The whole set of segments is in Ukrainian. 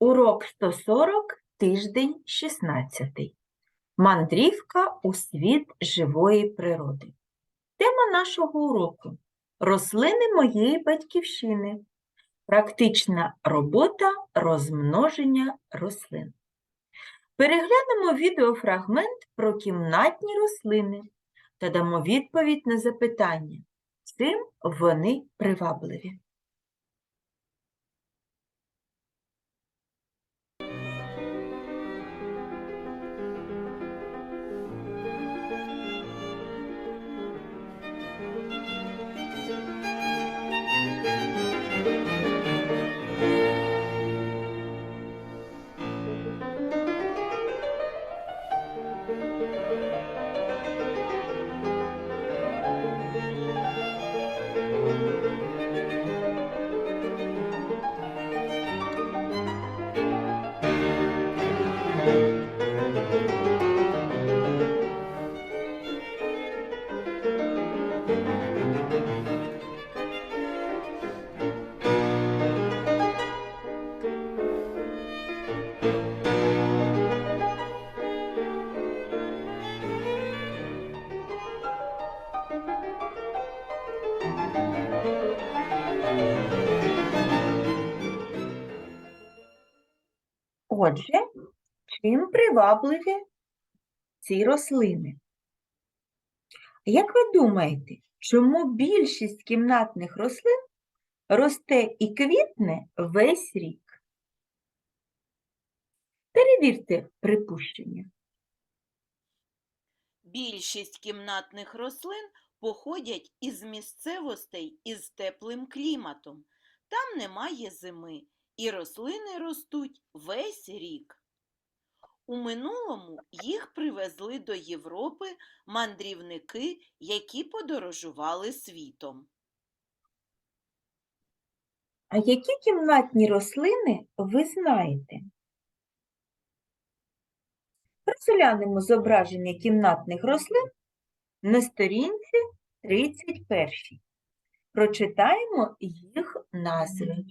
Урок 140, тиждень 16. Мандрівка у світ живої природи. Тема нашого уроку рослини моєї батьківщини. Практична робота розмноження рослин. Переглянемо відеофрагмент про кімнатні рослини та дамо відповідь на запитання, чим вони привабливі. Отже, чим привабливі ці рослини? Як ви думаєте, чому більшість кімнатних рослин росте і квітне весь рік? Перевірте припущення. Більшість кімнатних рослин походять із місцевостей із теплим кліматом. Там немає зими, і рослини ростуть весь рік. У минулому їх привезли до Європи мандрівники, які подорожували світом. А які кімнатні рослини ви знаєте? Розглянемо зображення кімнатних рослин на сторінці 31. Прочитаємо їх назви.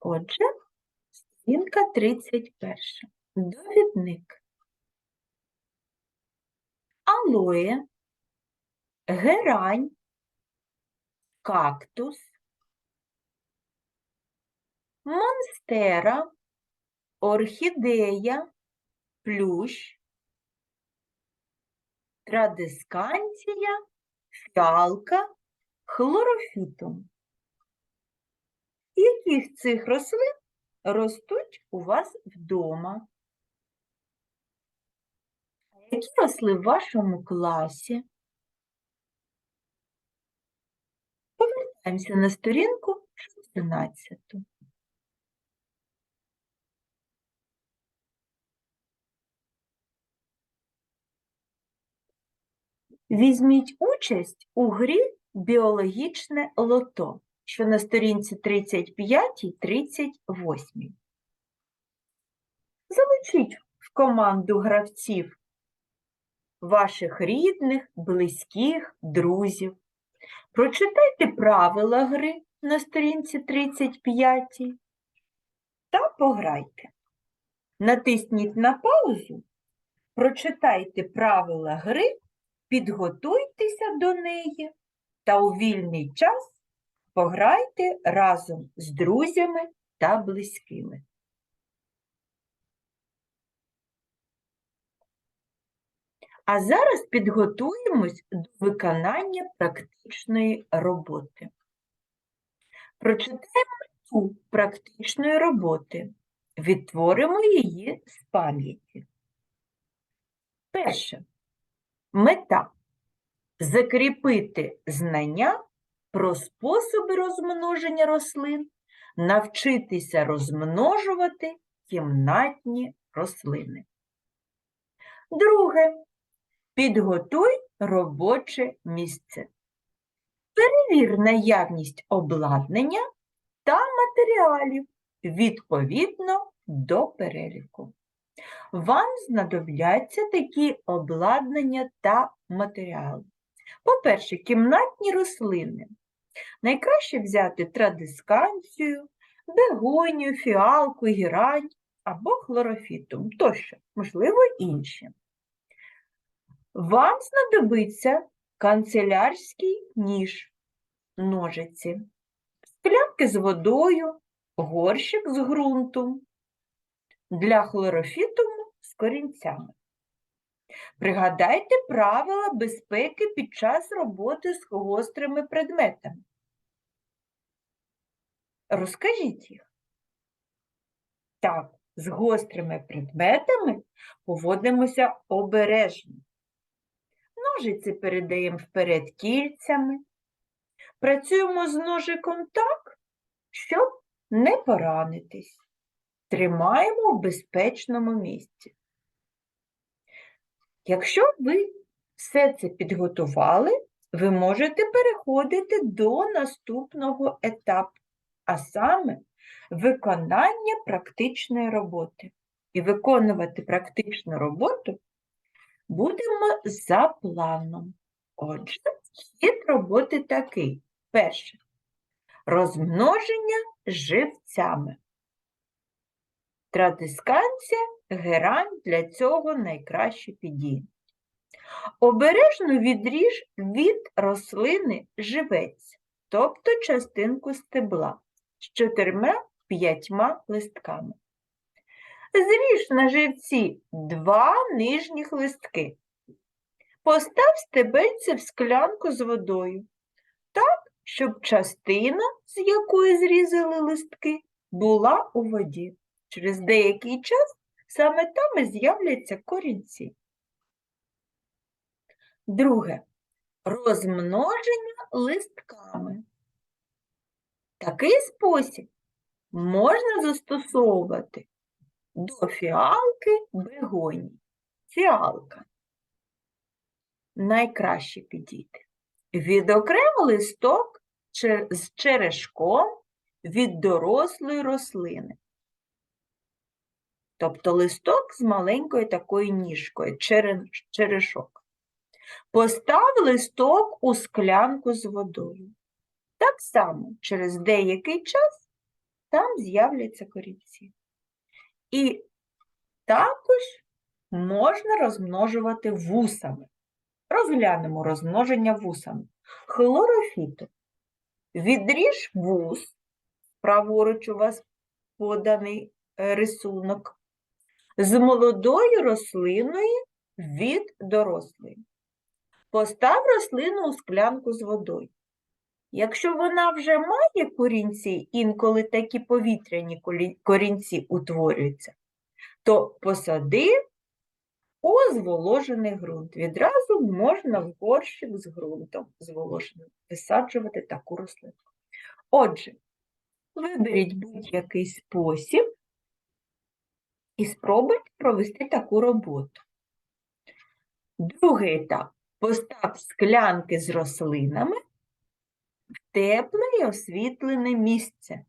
Отже, сторінка 31. Довідник. Алоє, герань, кактус, монстера, орхідея, плющ, традисканція, фіалка, хлорофітум. Які з цих рослин ростуть у вас вдома? Які росли в вашому класі? Повертаємося на сторінку 16. Візьміть участь у грі біологічне лото, що на сторінці 35-38. Залучіть в команду гравців ваших рідних, близьких, друзів. Прочитайте правила гри на сторінці 35 та пограйте. Натисніть на паузу, прочитайте правила гри, підготуйтеся до неї та у вільний час пограйте разом з друзями та близькими. А зараз підготуємось до виконання практичної роботи. Прочитаємо цю практичної роботи, відтворимо її з пам'яті. Перше. Мета закріпити знання про способи розмноження рослин, навчитися розмножувати кімнатні рослини. Друге. Підготуй робоче місце. Перевір наявність обладнання та матеріалів відповідно до переліку. Вам знадобляться такі обладнання та матеріали. По-перше, кімнатні рослини. Найкраще взяти традисканцію, бегонію, фіалку, гірань або хлорофітум тощо, можливо, інші. Вам знадобиться канцелярський ніж, ножиці, склянки з водою, горщик з ґрунтом, для хлорофітуму з корінцями. Пригадайте правила безпеки під час роботи з гострими предметами. Розкажіть їх. Так, з гострими предметами поводимося обережно. Ножиці передаємо вперед кільцями. Працюємо з ножиком так, щоб не поранитись. Тримаємо в безпечному місці. Якщо ви все це підготували, ви можете переходити до наступного етапу, а саме виконання практичної роботи. І виконувати практичну роботу будемо за планом. Отже, хід роботи такий. Перше. Розмноження живцями. Традисканція, герань для цього найкраще підійде. Обережно відріж від рослини живець, тобто частинку стебла з чотирма-п'ятьма листками. Зріж на живці два нижніх листки. Постав стебельце в склянку з водою, так, щоб частина, з якої зрізали листки, була у воді. Через деякий час саме там і з'являться корінці. Друге. Розмноження листками. Такий спосіб можна застосовувати до фіалки бегонії. Фіалка. Найкраще підійти. Відокремо листок з черешком від дорослої рослини. Тобто листок з маленькою такою ніжкою, черешок. Постав листок у склянку з водою. Так само через деякий час там з'являться корінці. І також можна розмножувати вусами. Розглянемо розмноження вусами. Хлорофіту. Відріж вус, праворуч у вас поданий е, рисунок, з молодою рослиною від дорослої. Постав рослину у склянку з водою. Якщо вона вже має корінці, інколи такі повітряні корінці утворюються, то посади у зволожений ґрунт. Відразу можна в горщик з ґрунтом зволоженим висаджувати таку рослину. Отже, виберіть будь-який спосіб і спробуйте провести таку роботу. Другий етап. Постав склянки з рослинами в тепле і освітлене місце,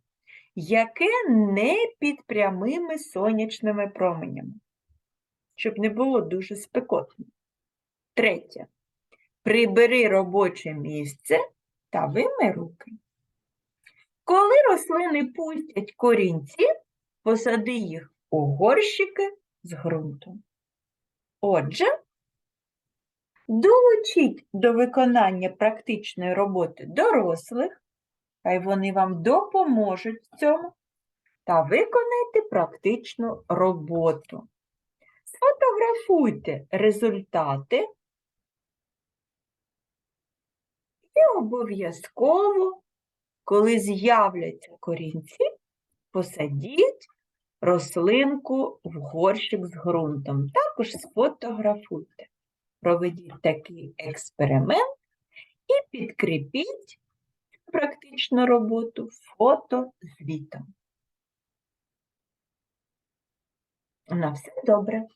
яке не під прямими сонячними променями, щоб не було дуже спекотно. Третє. Прибери робоче місце та вимий руки. Коли рослини пустять корінці, посади їх у горщики з ґрунтом. Отже, долучіть до виконання практичної роботи дорослих, хай вони вам допоможуть в цьому, та виконайте практичну роботу. Сфотографуйте результати і обов'язково, коли з'являться корінці, посадіть рослинку в горщик з ґрунтом. Також сфотографуйте. Проведіть такий експеримент і підкріпіть практичну роботу фотозвітом. На все добре.